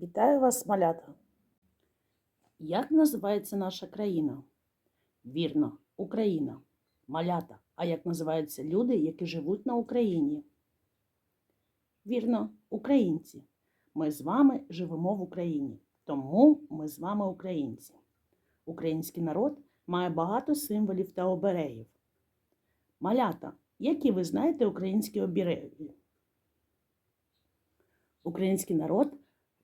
Вітаю вас, малята! Як називається наша країна? Вірно, Україна. Малята. А як називаються люди, які живуть на Україні? Вірно, українці. Ми з вами живемо в Україні, тому ми з вами українці. Український народ має багато символів та оберегів. Малята, які ви знаєте українські обереги? Український народ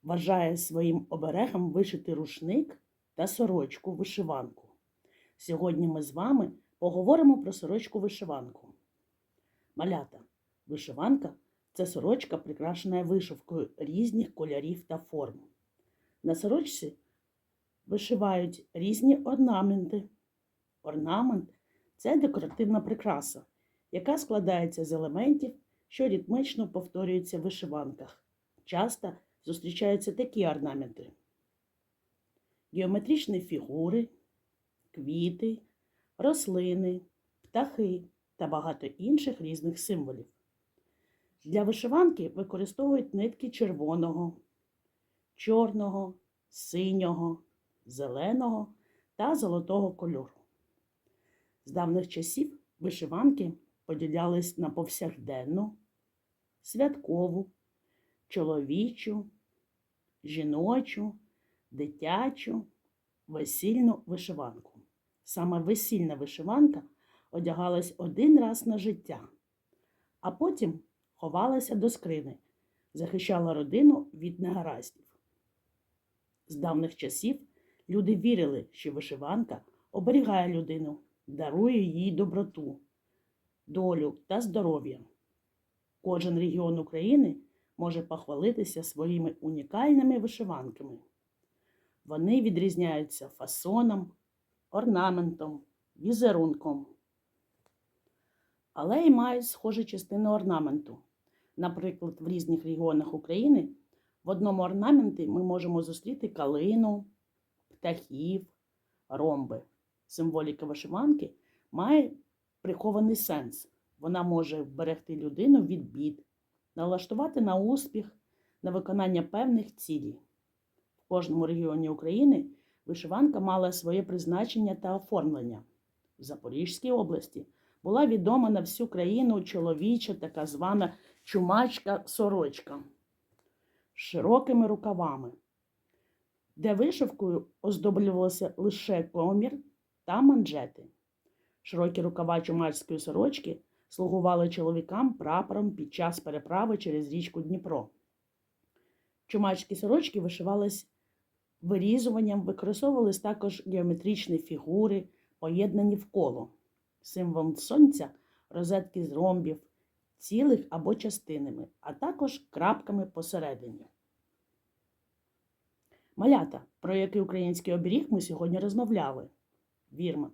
вважає своїм оберегом вишити рушник та сорочку вишиванку. Сьогодні ми з вами поговоримо про сорочку вишиванку. Малята, вишиванка це сорочка, прикрашена вишивкою різних кольорів та форм. На сорочці вишивають різні орнаменти. Орнамент це декоративна прикраса, яка складається з елементів, що ритмично повторюються в вишиванках. Часто зустрічаються такі орнаменти: геометричні фігури, квіти, рослини, птахи та багато інших різних символів. Для вишиванки використовують нитки червоного, чорного, синього, зеленого та золотого кольору. З давних часів вишиванки поділялись на повсякденну, святкову, чоловічу, жіночу, дитячу, весільну вишиванку. Саме весільна вишиванка одягалась один раз на життя, а потім ховалася до скрини, захищала родину від негараздів. З давних часів люди вірили, що вишиванка оберігає людину, дарує їй доброту, долю та здоров'я. Кожен регіон України може похвалитися своїми унікальними вишиванками. Вони відрізняються фасоном, орнаментом, візерунком, але й мають схожі частини орнаменту. Наприклад, в різних регіонах України в одному орнаменті ми можемо зустріти калину, птахів, ромби. Символіка вишиванки має прихований сенс. Вона може вберегти людину від бід, налаштувати на успіх, на виконання певних цілей. В кожному регіоні України вишиванка мала своє призначення та оформлення. В Запорізькій області була відома на всю країну чоловіча така звана чумачка сорочка з широкими рукавами, де вишивкою оздоблювалося лише комір та манжети. Широкі рукава чумацької сорочки слугували чоловікам прапором під час переправи через річку Дніпро. Чумацькі сорочки вишивались вирізуванням, використовувались також геометричні фігури, поєднані в коло, символом сонця, розетки з ромбів, цілих або частинами, а також крапками посередині. Малята, про який український оберіг ми сьогодні розмовляли. Вірно,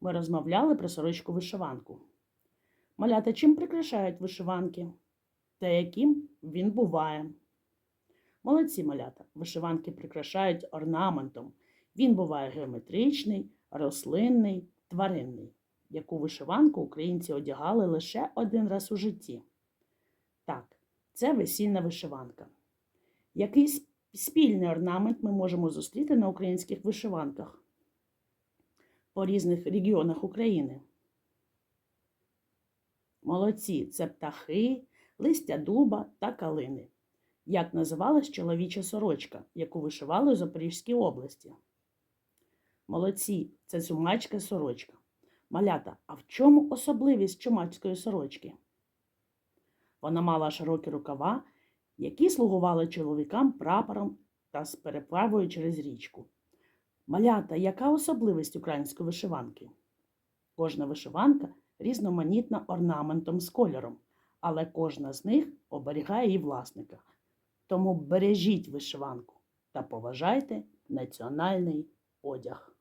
ми розмовляли про сорочку вишиванку. Малята чим прикрашають вишиванки? Та яким він буває. Молодці малята. Вишиванки прикрашають орнаментом. Він буває геометричний, рослинний, тваринний. Яку вишиванку українці одягали лише один раз у житті. Так, це весільна вишиванка. Який спільний орнамент ми можемо зустріти на українських вишиванках по різних регіонах України? Молодці це птахи, листя дуба та калини. Як називалась чоловіча сорочка, яку вишивали у Запорізькій області? Молодці це чумацька сорочка. Малята, а в чому особливість чумацької сорочки? Вона мала широкі рукава, які слугували чоловікам прапором та з переправою через річку. Малята, яка особливість української вишиванки? Кожна вишиванка різноманітна орнаментом з кольором, але кожна з них оберігає її власника. Тому бережіть вишиванку та поважайте національний одяг.